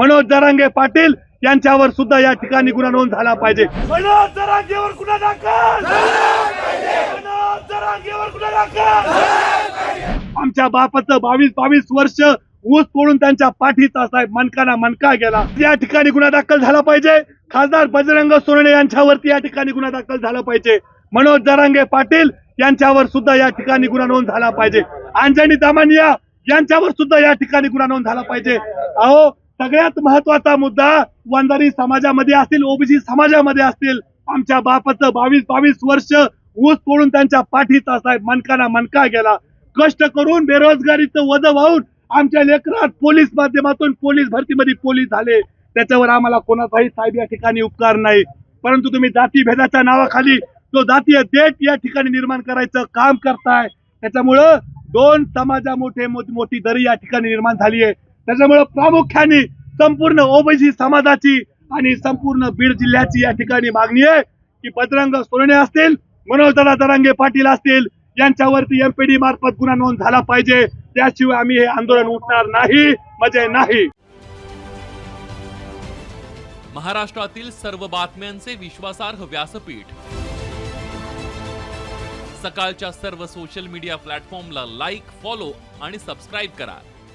मनोज जरांगे पाटील यांच्यावर सुद्धा या ठिकाणी गुन्हा नोंद झाला पाहिजे. मनोज जरांगेवर गुन्हा दाखल! मनोज जरांगेवर गुन्हा दाखल! आमच्या बापाचं बावीस बावीस वर्ष ऊस तोडून त्यांच्या पाठीचा साहेब मनकाना मनका गेला. या ठिकाणी गुन्हा दाखल झाला पाहिजे. खासदार बजरंग सोनवणे यांच्यावरती या ठिकाणी गुन्हा दाखल झाला पाहिजे. मनोज जरांगे पाटील यांच्यावर सुद्धा या ठिकाणी गुन्हा नोंद झाला पाहिजे. अंजनी दामानिया यांच्यावर सुद्धा या ठिकाणी गुन्हा नोंद झाला पाहिजे. अहो सगळ्यात महत्त्वाचा मुद्दा वंजारी समाजामध्ये असतील ओबीसी समाजामध्ये असतील. आमच्या बापाचं बावीस बावीस वर्ष ऊस तोडून त्यांच्या पाठीचा साहेब मनकाना मनका गेला. कष्ट करून बेरोजगारीचं वज वाहून आमच्या लेकरात पोलीस माध्यमातून पोलीस भरतीमध्ये पोलीस झाले. त्याच्यावर आम्हाला कोणाचाही साहेब या ठिकाणी उपकार नाही. परंतु तुम्ही जाती भेदाच्या नावाखाली जो जातीय देट या ठिकाणी निर्माण करायचं काम करताय त्याच्यामुळं दोन समाजा मोठे मोठी दरी या ठिकाणी निर्माण झाली आहे त्याच्यामुळे प्रामुख्याने संपूर्ण ओबीसी समाजाची आणि संपूर्ण बीड जिल्ह्याची या ठिकाणी मागणी आहे की बजरंग सोनवणे असतील मनोजदादा दरांगे पाटील असतील यांच्यावरती एमपीडी मार्फत गुन्हा नोंद झाला पाहिजे. त्याशिवाय आम्ही हे आंदोलन उठणार नाही म्हणजे नाही. महाराष्ट्रातील सर्व बातम्यांचे विश्वासार्ह व्यासपीठ. सकाळच्या सर्व सोशल मीडिया प्लॅटफॉर्मला लाईक फॉलो आणि सबस्क्राईब करा.